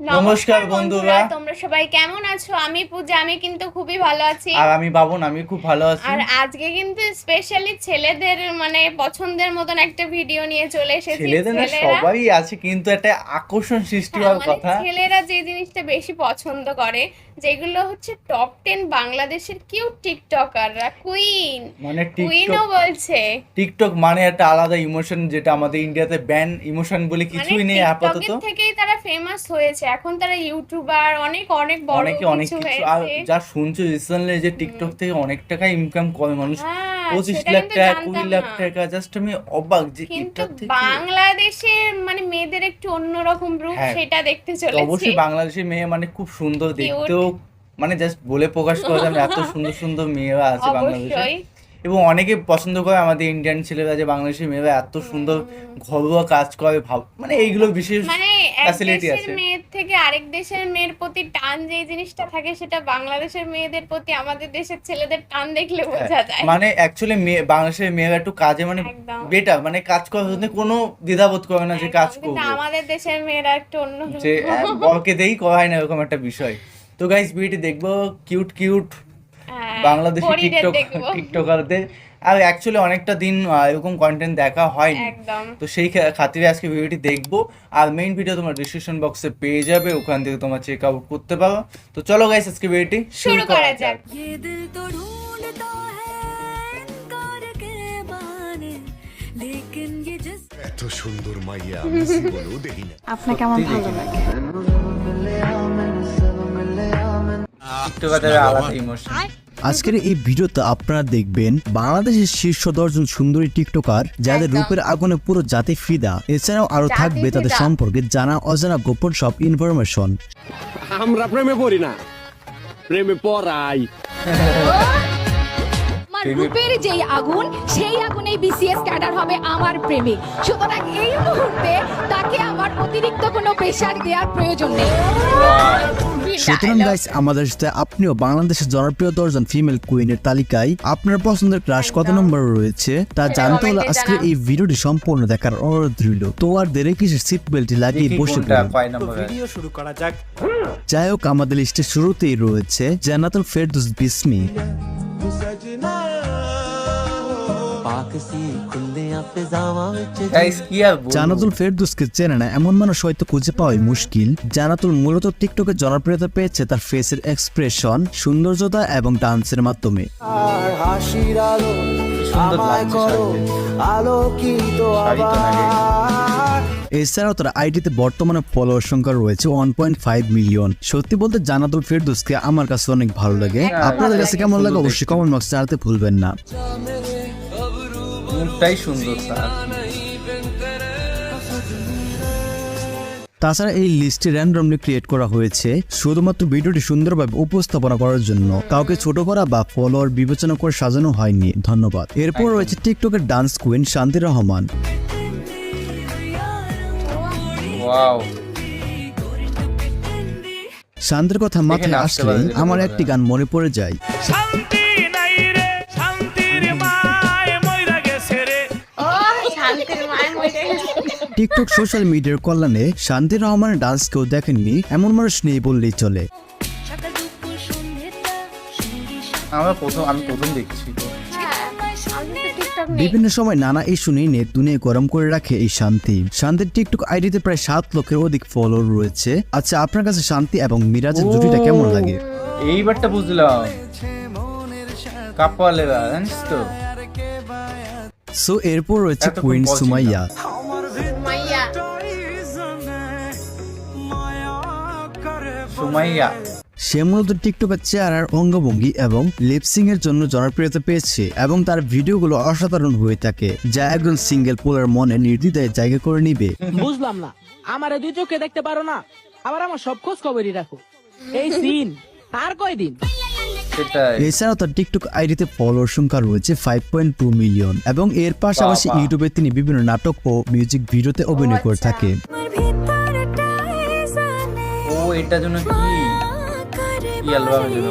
নমস্কার বন্ধুরা তোমরা সবাই কেমন আছো? আমি পূজা আমি কিন্তু খুবই ভালো আছি। আর আমি বাবন আমি খুব ভালো আছি। আর আজকে কিন্তু স্পেশালি ছেলেদের মানে পছন্দের মতন একটা ভিডিও নিয়ে চলে এসেছি। ছেলেদের না সবাই আছে কিন্তু একটা আকর্ষণ সৃষ্টি হ্যাঁ, হওয়ার মানে কথা। ছেলেরা যে জিনিসটা বেশি পছন্দ করে যেগুলো হচ্ছে টপ টেন বাংলাদেশের কিউট টিকটকাররা কুইন মানে কুইনও বলছে। টিকটক মানে একটা আলাদা ইমোশন যেটা আমাদের ইন্ডিয়াতে ব্যান ইমোশন বলে কিছুই মানে নেই আপাতত। থেকেই তারা ফেমাস হয়েছে। এখন তারা ইউটিউবার অনেক অনেক বড় অনেকে অনেক কিছু আর যা শুনছো রিসেন্টলি যে টিকটক থেকে অনেক টাকা ইনকাম করে মানুষ। হ্যাঁ, পঁচিশ লাখ টাকা কুড়ি লাখ টাকা জাস্ট আমি অবাক যে কিন্তু বাংলাদেশের মানে মেয়েদের একটু অন্যরকম রূপ হ্যাঁ। সেটা দেখতে চলেছি। অবশ্যই বাংলাদেশের মেয়ে মানে খুব সুন্দর দেখতেও মানে জাস্ট বলে প্রকাশ করা যাবে এত সুন্দর সুন্দর মেয়েরা আছে বাংলাদেশে। এবং অনেকে পছন্দ করে আমাদের ইন্ডিয়ান ছেলেরা যে বাংলাদেশের মেয়েরা এত সুন্দর ঘরোয়া কাজ করে ভাব মানে এইগুলো বিশেষ মানে এক আছে। মেয়ের থেকে আরেক দেশের মেয়ের প্রতি টান যে জিনিসটা থাকে সেটা বাংলাদেশের মেয়েদের প্রতি আমাদের দেশের ছেলেদের টান দেখলে বোঝা যায়। মানে অ্যাকচুয়ালি মেয়ে বাংলাদেশের মেয়েরা একটু কাজে মানে। বেটার মানে কাজ করার জন্য কোনো দ্বিধাবোধ করে না যে কাজ করব। আমাদের দেশের মেয়েরা একটু অন্য যে আহ, বরকে দেই করায় না এরকম একটা বিষয়। তো গাইস ভিডিওটি দেখব কিউট কিউট হ্যাঁ, হ্যাঁ, বাংলাদেশি টিকটক টিকটকারদের। আর অ্যাকচুয়ালি অনেকটা দিন এরকম কন্টেন্ট দেখা হয়নি। তো সেই খাতিরে আজকে ভিডিওটি দেখব। আর মেইন ভিডিও তোমার ডিসক্রিপশন বক্সে পেয়ে যাবে ওখান থেকে তোমার চেক আউট করতে পারো। তো চলো গাইস আজকে ভিডিওটি শুরু করা যাক। এত সুন্দর মাইয়া ভালো লাগে? টিকটকারদের আলাদা ইমোশন আজকের এই ভিডিওতে আপনারা দেখবেন বাংলাদেশের শীর্ষ দশজন সুন্দরী টিকটকার যাদের রূপের আগুনে পুরো জাতি ফিদা। এছাড়াও আরও থাকবে তাদের সম্পর্কে জানা অজানা গোপন সব ইনফরমেশন আমরা প্রেমে পড়ি না। প্রেমে পড়াই। আমার রূপের যেই আগুন সেই আগুনেই বিসিএস ক্যাডার হবে আমার প্রেমিক সুতরাং এই মুহূর্তে অতিরিক্ত কোনো প্রেশার দেওয়ার প্রয়োজন নেই। সুতরাং গাইস আমাদের সাথে আপনিও বাংলাদেশের জনপ্রিয় দশজন ফিমেল কুইনের তালিকায় আপনার পছন্দের ক্রাশ কত। নম্বর রয়েছে তা জানতে হলে আজকে এই ভিডিওটি সম্পূর্ণ দেখার অনুরোধ রইল। তো আর দেরি কিসের? সিট বেল্টটি লাগিয়ে বসে কোনটা পড়ুন। কয় নম্বরে যাই হোক আমাদের লিস্টের শুরুতেই রয়েছে জান্নাতুল ফেরদৌস বিসমি। জানাতুল ফেরদৌসকে চেনে না এমন মানুষ হয়তো খুঁজে পাওয়াই মুশকিল। জানাতুল মূলত টিকটকে জনপ্রিয়তা পেয়েছে তার ফেসের এক্সপ্রেশন সৌন্দর্যতা এবং ডান্সের মাধ্যমে? এছাড়াও তার আইডিতে বর্তমানে ফলোয়ার সংখ্যা রয়েছে ওয়ান পয়েন্ট ফাইভ মিলিয়ন সত্যি বলতে জানাতুল ফেরদৌসকে আমার কাছে অনেক ভালো লাগে। আপনাদের কাছে কেমন লাগে? অবশ্যই কমেন্ট বক্সে জানাতে ভুলবেন না। মুখটাই সুন্দর তার। তাছাড়া এই লিস্টটি র্যান্ডমলি ক্রিয়েট করা হয়েছে শুধুমাত্র ভিডিওটি সুন্দরভাবে উপস্থাপনা করার জন্য। কাউকে ছোট করা বা ফলোয়ার বিবেচনা করে সাজানো হয়নি। ধন্যবাদ। এরপর রয়েছে টিকটকের ডান্স কুইন শান্তি রহমান। ওয়াও শান্তির কথা মাথায় আসলে আমার একটি গান মনে পড়ে যায়। টিকটক সোশ্যাল মিডিয়ার কল্যাণে শান্তি রহমানের ডান্স কেউ দেখেননি এমন মানুষ নেই বললেই চলে। সকাল দুপুর সন্ধ্যেটা সঙ্গী আমরা প্রথম আমি প্রথম দেখছি। হ্যাঁ, বিভিন্ন সময় নানা ইস্যু নিয়ে নেট দুনিয়া গরম করে রাখে এই শান্তি। শান্তির টিকটক আইডিতে প্রায় সাত লক্ষের অধিক ফলোয়ার রয়েছে। আচ্ছা আপনার কাছে শান্তি এবং মিরাজের জুটিটা কেমন লাগে? এইবারটা বুঝলাম। কাপালেরা জানিস তো? সো এরপর রয়েছে কুইন সুমাইয়া। সুমাইয়া। সে মূলত টিকটকের চেহারার অঙ্গভঙ্গি এবং লিপসিং এর জন্য জনপ্রিয়তা পেয়েছে এবং তার ভিডিওগুলো অসাধারণ হয়ে থাকে যা একজন সিঙ্গেল পোলার মনে নির্দ্বিধায় জায়গা করে নিবে। বুঝলাম না। আমার দুই চোখে দেখতে পারো না। আবার আমার সব খোঁজ খবরই রাখো। এই সিন আর কয়দিন? এছাড়াও তার টিকটক আইডিতে ফলোয়ার সংখ্যা রয়েছে ফাইভ পয়েন্ট টু মিলিয়ন এবং এর পাশাপাশি ইউটিউবে তিনি বিভিন্ন নাটক ও মিউজিক ভিডিওতে অভিনয় করে। থাকে ও এটার জন্য কি? অ্যালবামের জন্য?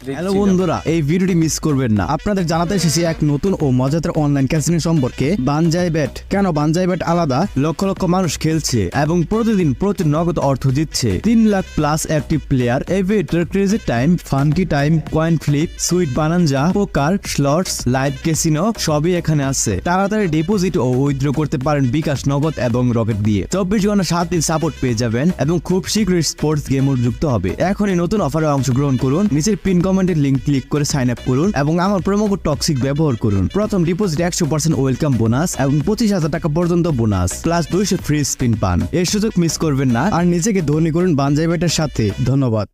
হ্যালো বন্ধুরা এই ভিডিওটি মিস করবেন না। আপনাদের জানাতে এসেছি এক নতুন ও মজাদার অনলাইন ক্যাসিনো সম্পর্কে। বানজাই ব্যাট কেন বানজাই ব্যাট আলাদা? লক্ষ লক্ষ মানুষ খেলছে এবং প্রতিদিন প্রতি নগদ অর্থ দিচ্ছে। তিন lakh plus active player Aviator crazy time funky time coin flip sweet bonanza poker slots live casino সবই এখানে আছে। তাড়াতাড়ি ডিপোজিট ও উইথড্র করতে পারেন বিকাশ নগদ এবং রকেট দিয়ে। চব্বিশ ঘণ্টা সাত দিন সাপোর্ট পেয়ে যাবেন এবং খুব শীঘ্রই স্পোর্টস গেমও যুক্ত হবে। এখনই নতুন অফারে অংশগ্রহণ করুন। নিচের পিন কমেন্টের লিঙ্ক ক্লিক করে সাইন আপ করুন এবং আমার প্রোমো কোড টক্সিক ব্যবহার করুন। প্রথম ডিপোজিট একশো পার্সেন্ট ওয়েলকাম বোনাস এবং পঁচিশ হাজার টাকা পর্যন্ত বোনাস প্লাস দুইশো ফ্রি স্পিন পান এই সুযোগ মিস করবেন না আর নিজেকে ধনী করুন বানজাই ব্যাটের সাথে। ধন্যবাদ।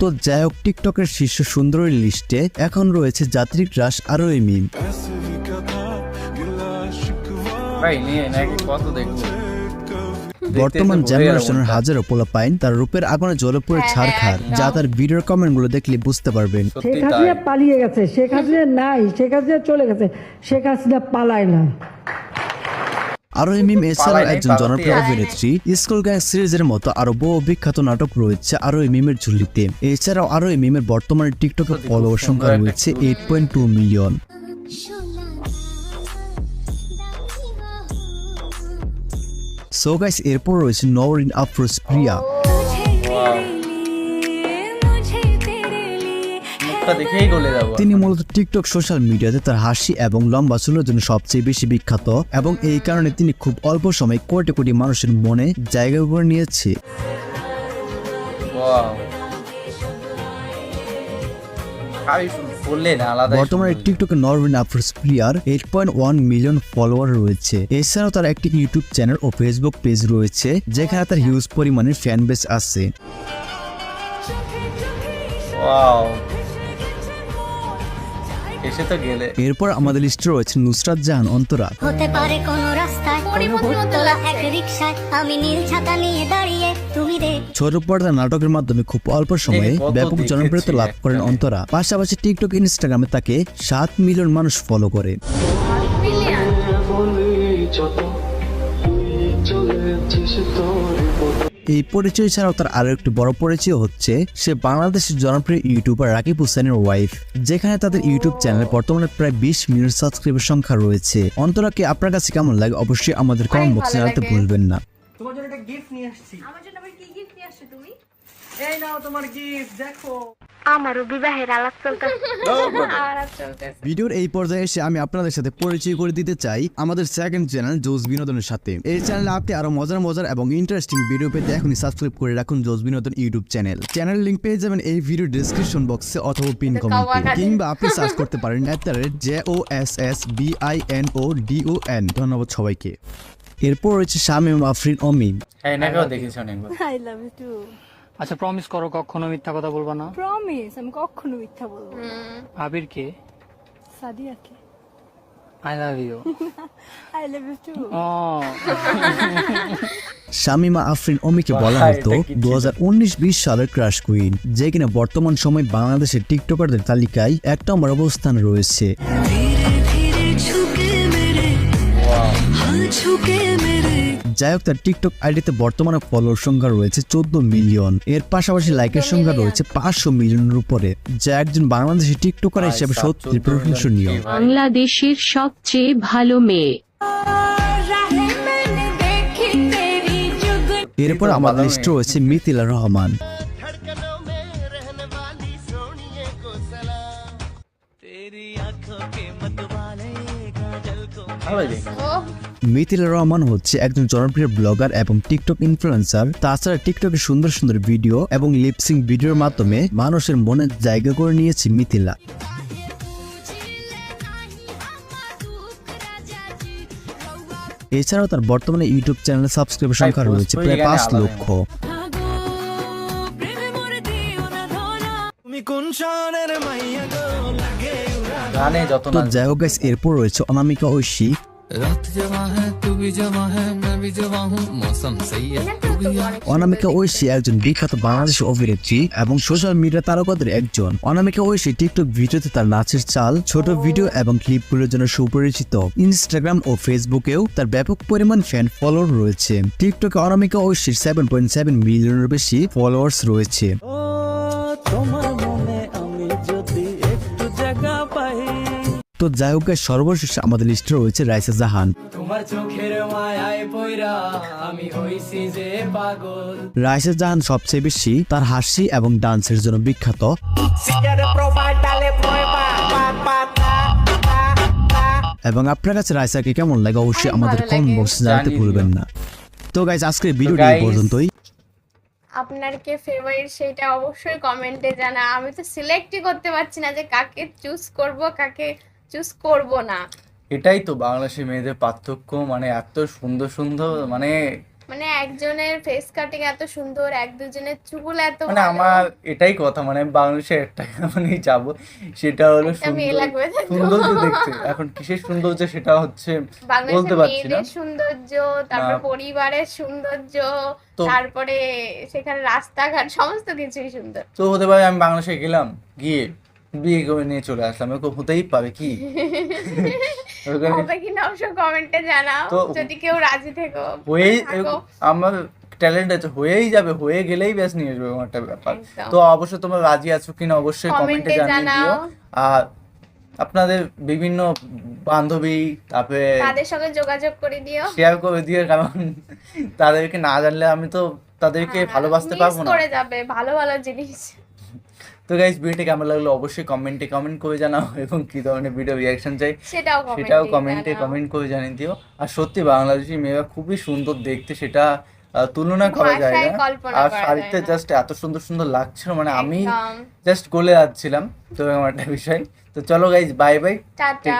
তো যাই হোক টিকটকের শীর্ষ সুন্দরী লিস্টে এখন রয়েছে যাত্রিক রাস আরও মিম। ভাই নিয়ে নাকি কত দেখব? দেখতে বর্তমান জেনারেশনের। হাজারো পোলাপাইন তার রূপের আগুনে জ্বলে পড়ে হ্যাঁ, ছাড় খার যা তার ভিডিওর কমেন্টগুলো দেখলে বুঝতে পারবেন। শেখ হাসিনা পালিয়ে গেছে শেখ হাসিনা নাই শেখ হাসিনা চলে গেছে শেখ হাসিনা পালায় না। আরও মিম এছাড়াও একজন জনপ্রিয় অভিনেত্রী। স্কুল গ্যাং সিরিজের মতো আরও বহু বিখ্যাত নাটক রয়েছে আরও মিমের ঝুলিতে। এছাড়াও আরও মিমের বর্তমানে টিকটকে ফলোয়ার সংখ্যা রয়েছে eight point two million so guys এরপর রয়েছে নওরিন আফরোজ প্রিয়া। তিনি মূলত টিকটক সোশ্যাল মিডিয়াতে তার হাসি এবং লম্বা চুলের জন্য সবচেয়ে বেশি বিখ্যাত এবং এই কারণে তিনি খুব অল্প সময় কোটি কোটি মানুষের মনে জায়গা করে নিয়েছে। বর্তমানে টিকটকে নরওয়েন আফরোজ প্রিয়ার eight point one million follower রয়েছে। এছাড়াও তার একটি ইউটিউব চ্যানেল ও ফেসবুক পেজ রয়েছে যেখানে তার হিউজ পরিমাণের ফ্যান বেস আছে এসে তো গেলে। এরপর আমাদের লিস্টে রয়েছে নুসরাত জাহান অন্তরা। হতে পারে কোনো রাস্তায়। এক রিক্সায় আমি নীল ছাতা নিয়ে দাঁড়িয়ে তুমি দেখ ছোট পর্দার নাটকের মাধ্যমে খুব অল্প সময়ে ব্যাপক জনপ্রিয়তা লাভ করেন অন্তরা। পাশাপাশি টিকটক ইনস্টাগ্রামে তাকে সাত মিলিয়ন মানুষ ফলো করে। এই পরিচয় ছাড়াও তার আরও একটি বড় পরিচয় হচ্ছে সে বাংলাদেশের জনপ্রিয় ইউটিউবার রাকিব হুসেনের ওয়াইফ যেখানে তাদের ইউটিউব চ্যানেলে বর্তমানে প্রায় বিশ মিলিয়ন সাবস্ক্রাইবার সংখ্যা রয়েছে। অন্তরাকে আপনার কাছে কেমন লাগে অবশ্যই আমাদের কমেন্ট বক্সে জানাতে ভুলবেন না। তোমার জন্য একটা গিফট নিয়ে আসছি। আমার জন্য আবার কি গিফট নিয়ে আসছো তুমি। এই নাও তোমার গিফট দেখো। আমারও বিবাহের আলাপ চলতে আর আর চলতেছে। ভিডিওর এই পর্যায়ে এসে আমি আপনাদের সাথে পরিচয় করে দিতে চাই আমাদের সেকেন্ড চ্যানেল জোজ বিনোদনের সাথে। এই চ্যানেলে আপনি আরও মজার মজার এবং ইন্টারেস্টিং ভিডিও পেতে এখনই সাবস্ক্রাইব করে রাখুন জোজ বিনোদন ইউটিউব চ্যানেল চ্যানেল লিংক পেয়ে যাবেন এই ভিডিও ডিসক্রিপশন বক্সে অথবা পিন এটা কমেন্টে কিংবা আপনি সার্চ করতে পারেন at the rate J O S S B I N O D O N ধন্যবাদ সবাইকে। এরপর রয়েছে শামিম আফরিন অমিন। হ্যাঁ এনাকেও দেখেছি অনেকবার। আই লাভ ইউ টু আচ্ছা প্রমিস করো কখনো মিথ্যা কথা বলবা না প্রমিস আমি কখনো মিথ্যা বলবো না। ভাবির কে সাদিয়াকে I love you I love you too ও শামিমা আফরিন অমিকে বলা বাহ, হতো এটা কি ছিল? দু হাজার উনিশ বিশ সালের ক্রাশ কুইন যে কিনা বর্তমান সময় বাংলাদেশের টিকটকারদের তালিকায় এক নম্বর অবস্থান রয়েছে धीरे धीरे झुके मेरे हाथ झुके मेरे যাই হোক তার টিকটক আইডিতে বর্তমানে ফলোয়ার সংখ্যা রয়েছে চোদ্দ মিলিয়ন। এর পাশাপাশি লাইকের সংখ্যা রয়েছে পাঁচশো মিলিয়নের উপরে যা একজন বাংলাদেশি টিকটকার হিসেবে সত্যি প্রশংসনীয়। বাংলাদেশের সবচেয়ে ভালো মেয়ে। এরপর আমাদের লিস্টে রয়েছে মিথিলা রহমান। মিথিল রহমান হচ্ছে একজন জনপ্রিয় ব্লগার এবং টিকটক ইনফ্লুয়েন্সার তাছাড়া টিকটকে সুন্দর সুন্দর ভিডিও এবং লিপসিং ভিডিওর মাধ্যমে মানুষের মনে জায়গা করে নিয়েছে মিথিলা। এছাড়াও তার বর্তমানে ইউটিউব চ্যানেলের সাবস্ক্রাইব সংখ্যা রয়েছে প্রায় পাঁচ লক্ষ। কোন মাইয়া গো লাগে? গানে যত তো যাই হোক এরপর রয়েছে অনামিকা ঐশী। অনামিকা ঐশী একজন বিখ্যাত বাংলাদেশি অভিনেত্রী এবং সোশ্যাল মিডিয়া তারকাদের একজন। অনামিকা ঐশী টিকটক ভিডিওতে তার নাচের চাল ছোট ভিডিও এবং ক্লিপগুলোর জন্য সুপরিচিত। ইনস্টাগ্রাম ও ফেসবুকেও তার ব্যাপক পরিমাণ ফ্যান ফলোয়ার রয়েছে। টিকটকে অনামিকা ঐশীর সেভেন পয়েন্ট সেভেন মিলিয়নের বেশি ফলোয়ার্স রয়েছে। তো যাই হোক সর্বশেষ আমাদের লিস্টে রয়েছে রাইসা জাহান। তোমার চোখের মায়ায় পয়রা আমি হইছি যে পাগল। রাইসা জাহান সবচেয়ে বেশি তার হাসি এবং ডান্সের জন্য বিখ্যাত। এবং আপনার কাছে রাইসাকে কেমন লাগে অবশ্যই আমাদের কমেন্ট লাগে। বক্সে জানাতে ভুলবেন না। তো গাইজ আজকের ভিডিওটি এই পর্যন্তই। আপনার কে ফেভারিট সেটা অবশ্যই কমেন্টে জানা। আমি তো সিলেক্টই করতে পারছি না যে কাকে চুজ করব কাকে চুজ করব না। এটাই তো বাংলাদেশি মেয়েদের পার্থক্য মানে এত সুন্দর সুন্দর মানে মানে একজনের ফেস কাটিং এত সুন্দর এক দুজনের চুল এত মানে আমার এটাই কথা মানে বাংলাদেশে একটা মানে যাব সেটা হলো সুন্দর? সৌন্দর্য দেখতে। এখন কিসের সৌন্দর্য সেটা হচ্ছে বলতে পারছি না। সৌন্দর্য তারপর পরিবারের সৌন্দর্য তারপরে সেখানে রাস্তাঘাট সমস্ত কিছুই সুন্দর। তো হতে পারে আমি বাংলাদেশে গেলাম গিয়ে বিয়ে করে নিয়ে চলে আসলাম এরকম হতেই পারে কি? ওখানে হবে কিনা অবশ্য কমেন্টে জানাও যদি কেউ রাজি থেকো হয়েই আমার ট্যালেন্ট আছে হয়েই যাবে হয়ে গেলেই ব্যাস নিয়ে যাবে একটা ব্যাপার তো অবশ্যই তোমরা রাজি আছো কিনা অবশ্যই কমেন্টে জানিয়ে। দিও। আর আপনাদের বিভিন্ন বান্ধবী তারপরে তাদের সঙ্গে যোগাযোগ করে দিও। শেয়ার করে দিও কারণ তাদেরকে না জানলে আমি তো তাদেরকে ভালোবাসতে পারব না। করে যাবে ভালো ভালো জিনিস। তো গাইস ভিডিওটি কেমন লাগল? অবশ্যই কমেন্টে কমেন্ট করে জানাও এবং কি ধরনের ভিডিও রিয়াকশন চাই। সেটাও সেটাও কমেন্টে কমেন্টে করে জানিয়ে দিও। আর সত্যি বাংলাদেশি মেয়েরা খুবই সুন্দর দেখতে সেটা তুলনা করা যায় না। আর শাড়িতে জাস্ট এত সুন্দর সুন্দর লাগছিল মানে আমি জাস্ট গলে যাচ্ছিলাম। তো এরকম একটা বিষয়। তো চলো গাইজ বাই বাই টাটা।